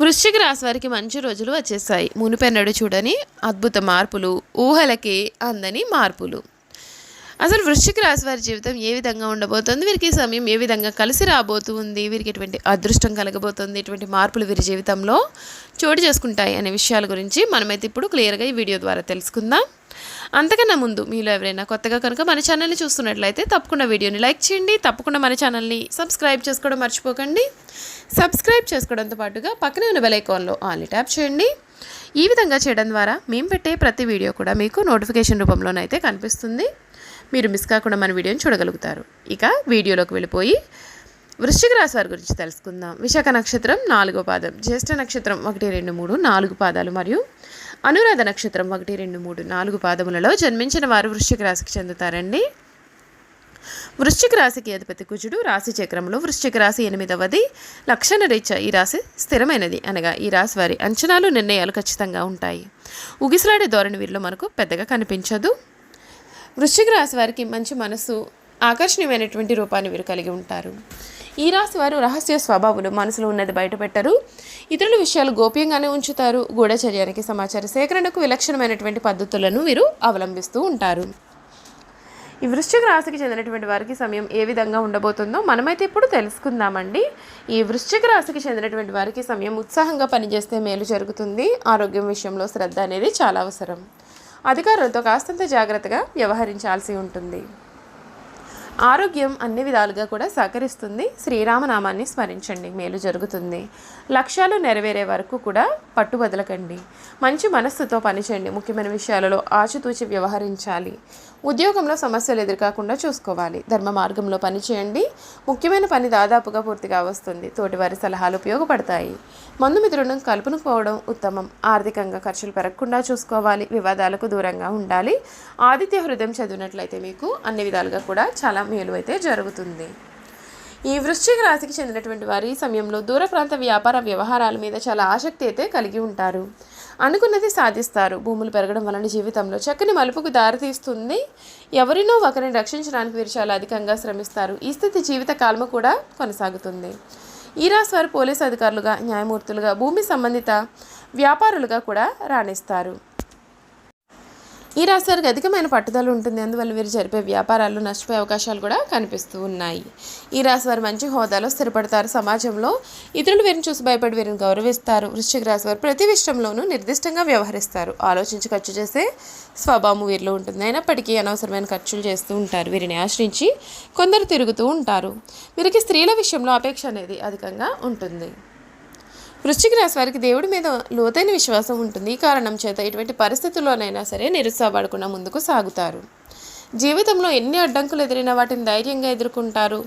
వృశ్చిక రాశి వారికి మంచి రోజులు వచ్చేసాయి. మునిపెన్నడు చూడని అద్భుత మార్పులు ఊహలకి అందని మార్పులు. అసలు వృశ్చిక రాశి వారి జీవితం ఏ విధంగా ఉండబోతుంది? వీరికి ఈ సమయం ఏ విధంగా కలిసి రాబోతుంది? వీరికి ఎటువంటి అదృష్టం కలగబోతుంది? ఎటువంటి మార్పులు వీరి జీవితంలో చోటు చేసుకుంటాయి? అనే విషయాల గురించి మనమైతే ఇప్పుడు క్లియర్గా ఈ వీడియో ద్వారా తెలుసుకుందాం. అంతకన్నా ముందు మీలో ఎవరైనా కొత్తగా కనుక మన ఛానల్ని చూస్తున్నట్లయితే తప్పకుండా వీడియోని లైక్ చేయండి. తప్పకుండా మన ఛానల్ని సబ్స్క్రైబ్ చేసుకోవడం మర్చిపోకండి. సబ్స్క్రైబ్ చేసుకోవడంతో పాటుగా పక్కనే ఉన్న బెల్ ఐకాన్లో ఆల్ని ట్యాప్ చేయండి. ఈ విధంగా చేయడం ద్వారా మేము పెట్టే ప్రతి వీడియో కూడా మీకు నోటిఫికేషన్ రూపంలోనైతే కనిపిస్తుంది. మీరు మిస్ కాకుండా మన వీడియోని చూడగలుగుతారు. ఇక వీడియోలోకి వెళ్ళిపోయి వృశ్చిక రాశి వారి గురించి తెలుసుకుందాం. విశాఖ నక్షత్రం నాలుగో పాదం. జ్యేష్ఠ నక్షత్రం ఒకటి రెండు మూడు నాలుగు పాదాలు మరియు అనురాధ నక్షత్రం ఒకటి రెండు మూడు నాలుగు పాదములలో జన్మించిన వారు వృశ్చిక రాశికి చెందుతారండి. వృశ్చిక రాశికి అధిపతి కుజుడు రాశి చక్రంలో వృశ్చిక రాశి ఎనిమిదవది. లక్షణ రీత్యా ఈ రాశి స్థిరమైనది అనగా ఈ రాశి వారి అంచనాలు నిర్ణయాలు ఖచ్చితంగా ఉంటాయి. ఉగిసలాడే ధోరణి వీరిలో మనకు పెద్దగా కనిపించదు. వృశ్చిక రాశి వారికి మంచి మనసు ఆకర్షణీయమైనటువంటి రూపాన్ని వీరు కలిగి ఉంటారు. ఈ రాశి వారు రహస్య స్వభావులు మనసులో ఉన్నది బయటపెట్టరు. ఇతరుల విషయాలు గోప్యంగానే ఉంచుతారు. గూఢచర్యానికి సమాచార సేకరణకు విలక్షణమైనటువంటి పద్ధతులను వీరు అవలంబిస్తూ ఉంటారు. ఈ వృశ్చిక రాశికి చెందినటువంటి వారికి సమయం ఏ విధంగా ఉండబోతుందో మనమైతే ఇప్పుడు తెలుసుకుందామండి. ఈ వృశ్చిక రాశికి చెందినటువంటి వారికి సమయం ఉత్సాహంగా పనిచేస్తే మేలు జరుగుతుంది. ఆరోగ్యం విషయంలో శ్రద్ధ అనేది చాలా అవసరం. అధికారులతో కాస్తంత జాగ్రత్తగా వ్యవహరించాల్సి ఉంటుంది. ఆరోగ్యం అన్ని విధాలుగా కూడా సహకరిస్తుంది. శ్రీరామనామాన్ని స్మరించండి. మేలు జరుగుతుంది. లక్ష్యాలు నెరవేరే వరకు కూడా పట్టు వదలకండి మంచి మనస్సుతో పనిచేయండి. ముఖ్యమైన విషయాలలో ఆచితూచి వ్యవహరించాలి. ఉద్యోగంలో సమస్యలు ఎదురుకాకుండా చూసుకోవాలి. ధర్మ మార్గంలో పనిచేయండి. ముఖ్యమైన పని దాదాపుగా పూర్తిగా వస్తుంది. తోటివారి సలహాలు ఉపయోగపడతాయి. మందు మిత్రులను కలుపునుకోవడం ఉత్తమం. ఆర్థికంగా ఖర్చులు పెరగకుండా చూసుకోవాలి. వివాదాలకు దూరంగా ఉండాలి. ఆదిత్య హృదయం చదివినట్లయితే మీకు అన్ని విధాలుగా కూడా చాలా మేలు అయితే జరుగుతుంది. ఈ వృశ్చిక రాశికి చెందినటువంటి వారు ఈ సమయంలో దూర ప్రాంత వ్యాపార వ్యవహారాల మీద చాలా ఆసక్తి అయితే కలిగి ఉంటారు. అనుకున్నది సాధిస్తారు. భూములు పెరగడం వలన జీవితంలో చక్కని మలుపుకు దారితీస్తుంది. ఎవరినో ఒకరిని రక్షించడానికి వీరు చాలా అధికంగా శ్రమిస్తారు. ఈ స్థితి జీవిత కాలము కూడా కొనసాగుతుంది. ఈ రాశి వారు పోలీసు అధికారులుగా న్యాయమూర్తులుగా భూమి సంబంధిత వ్యాపారులుగా కూడా రాణిస్తారు. ఈ రాశి వారికి అధికమైన పట్టుదల ఉంటుంది. అందువల్ల వీరు జరిపే వ్యాపారాలు నష్టపోయే అవకాశాలు కూడా కనిపిస్తూ ఉన్నాయి. ఈ రాశి వారు మంచి హోదాలో స్థిరపడతారు. సమాజంలో ఇతరులు వీరిని చూసి భయపడి వీరిని గౌరవిస్తారు. వృశ్చిక రాశి వారు ప్రతి విషయంలోనూ నిర్దిష్టంగా వ్యవహరిస్తారు. ఆలోచించి ఖర్చు చేసే స్వభావం వీరిలో ఉంటుంది. అయినప్పటికీ అనవసరమైన ఖర్చులు చేస్తూ ఉంటారు. వీరిని ఆశ్రయించి కొందరు తిరుగుతూ ఉంటారు. వీరికి స్త్రీల విషయంలో అపేక్ష అనేది అధికంగా ఉంటుంది. వృశ్చిక రాశి వారికి దేవుడి మీద లోతైన విశ్వాసం ఉంటుంది. ఈ కారణం చేత ఎటువంటి పరిస్థితుల్లోనైనా సరే నిరుత్సాహపడకుండా ముందుకు సాగుతారు. జీవితంలో ఎన్ని అడ్డంకులు ఎదిరినా వాటిని ధైర్యంగా ఎదుర్కొంటారు.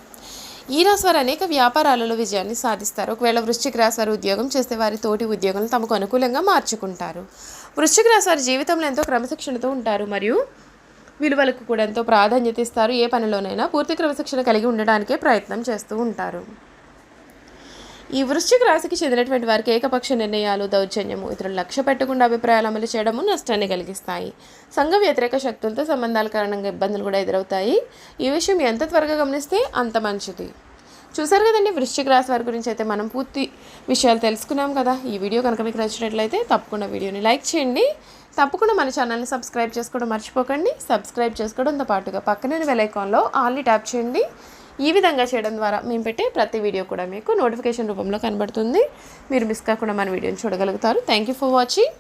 ఈ రాశి వారు అనేక వ్యాపారాలలో విజయాన్ని సాధిస్తారు. ఒకవేళ వృశ్చిక రాశి వారు ఉద్యోగం చేస్తే వారి తోటి ఉద్యోగులను తమకు అనుకూలంగా మార్చుకుంటారు. వృశ్చిక రాశి వారి జీవితంలో ఎంతో క్రమశిక్షణతో ఉంటారు మరియు విలువలకు కూడా ఎంతో ప్రాధాన్యత ఇస్తారు. ఏ పనిలోనైనా పూర్తి క్రమశిక్షణ కలిగి ఉండడానికే ప్రయత్నం చేస్తూ ఉంటారు. ఈ వృశ్చిక రాశికి చెందినటువంటి వారికి ఏకపక్ష నిర్ణయాలు దౌర్జన్యము ఇతరులు లక్ష్య పెట్టకుండా అభిప్రాయాలు అమలు చేయడము నష్టాన్ని కలిగిస్తాయి. సంఘ వ్యతిరేక శక్తులతో సంబంధాల కారణంగా ఇబ్బందులు కూడా ఎదురవుతాయి. ఈ విషయం ఎంత త్వరగా గమనిస్తే అంత మంచిది. చూసారు కదండి వృశ్చిక రాశి వారి గురించి అయితే మనం పూర్తి విషయాలు తెలుసుకున్నాం కదా. ఈ వీడియో కనుక మీకు నచ్చినట్లయితే తప్పకుండా వీడియోని లైక్ చేయండి. తప్పకుండా మన ఛానల్ని సబ్స్క్రైబ్ చేసుకోవడం మర్చిపోకండి. సబ్స్క్రైబ్ చేసుకోవడంతో పాటుగా పక్కనే బెల్ ఐకాన్లో ఆల్ని ట్యాప్ చేయండి. ఈ విధంగా చేయడం ద్వారా మేము పెట్టే ప్రతి వీడియో కూడా మీకు నోటిఫికేషన్ రూపంలో కనబడుతుంది. మీరు మిస్ కాకుండా మన వీడియోని చూడగలుగుతారు. Thank you for watching